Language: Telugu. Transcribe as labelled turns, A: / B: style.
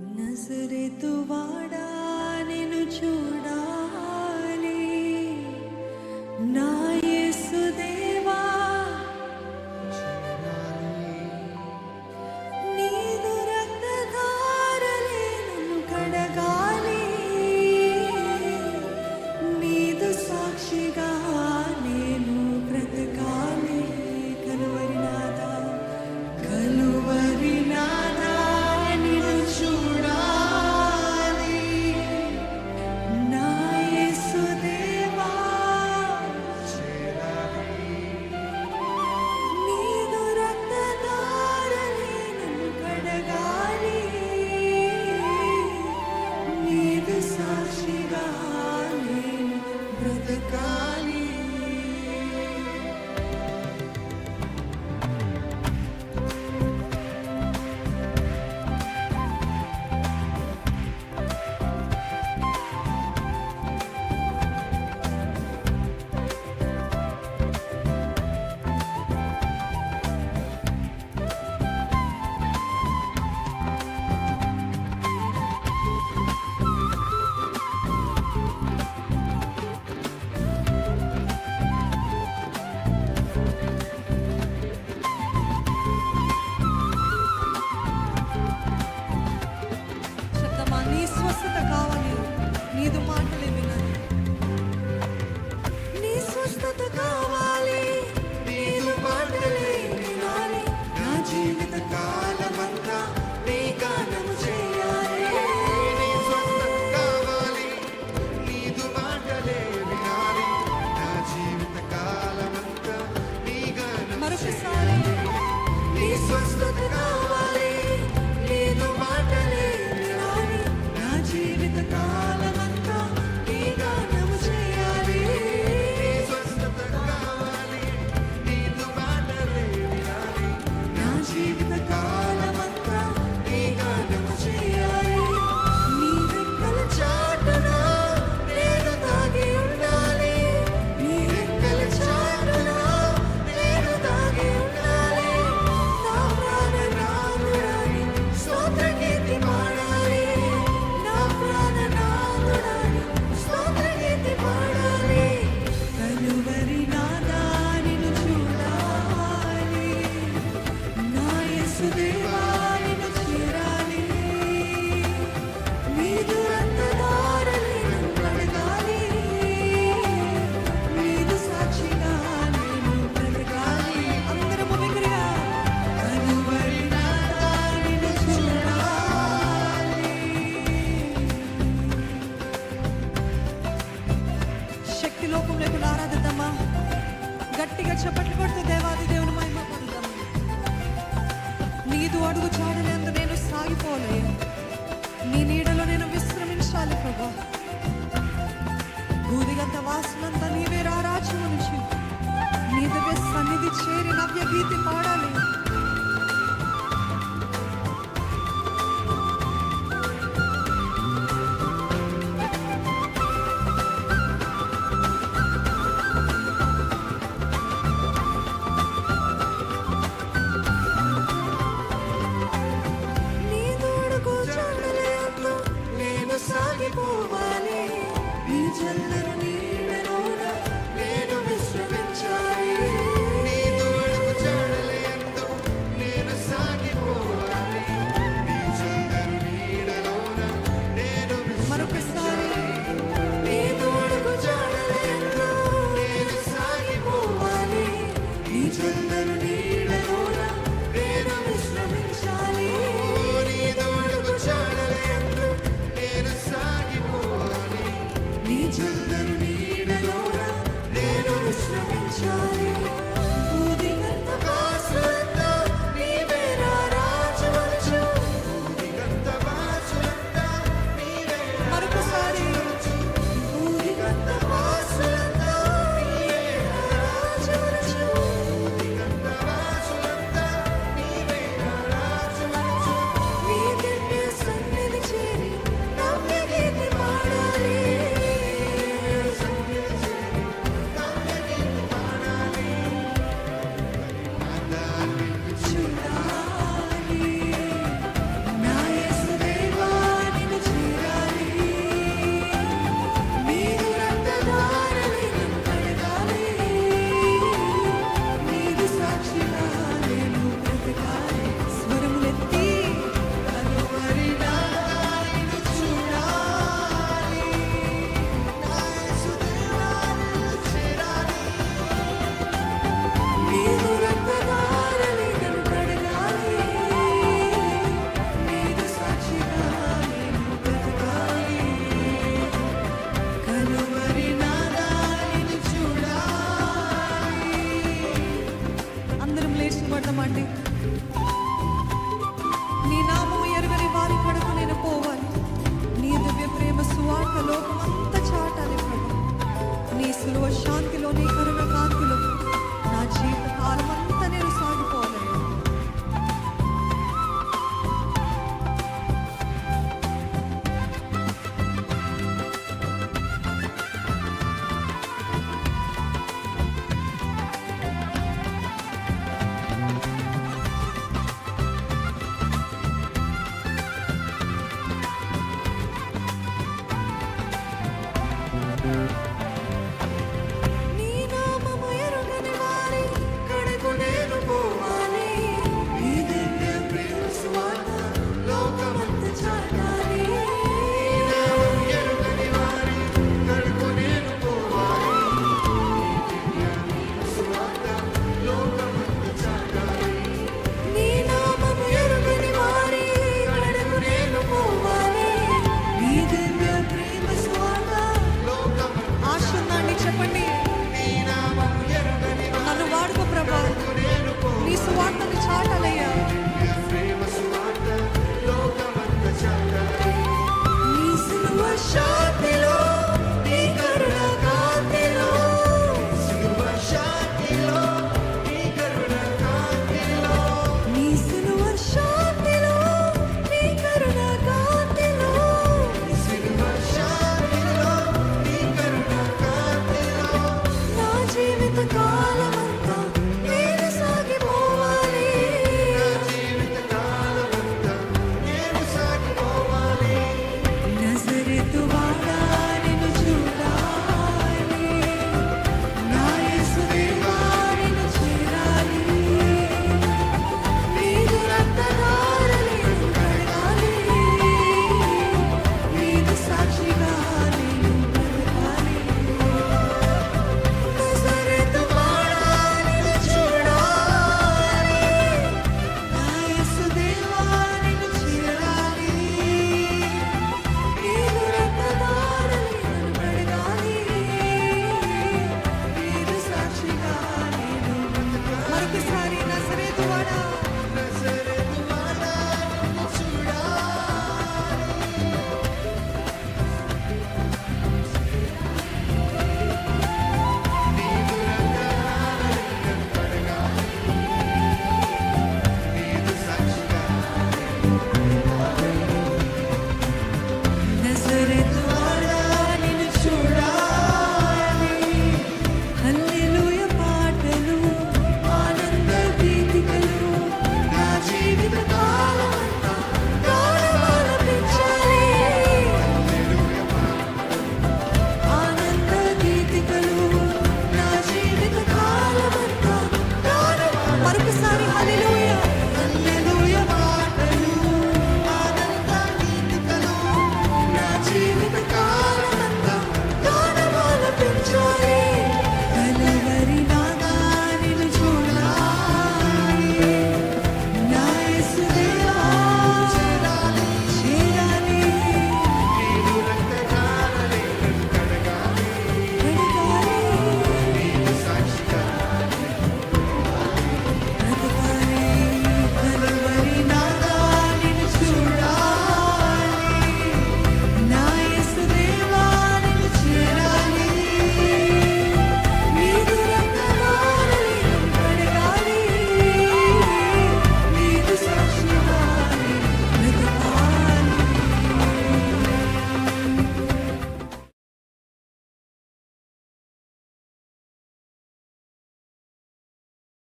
A: నజరెతు వాడా నేను చూడా. செய்துமாக்களின் శక్తి లోపం లేకుండా ఆరాధిద్దామా? గట్టిగా చప్పట్లు పడితే దేవాది దేవుని మహిమ పొందుదాం నీదు అడుగు చాడలేందు నేను సాగిపోలే. నీ నీడలో నేను విశ్రమించాలి ప్రభా. భూదిగంత వాసనంతా నీవే రాజు మనిషి. నీ సన్నిధి చేరి నవ్య గీతి పాడు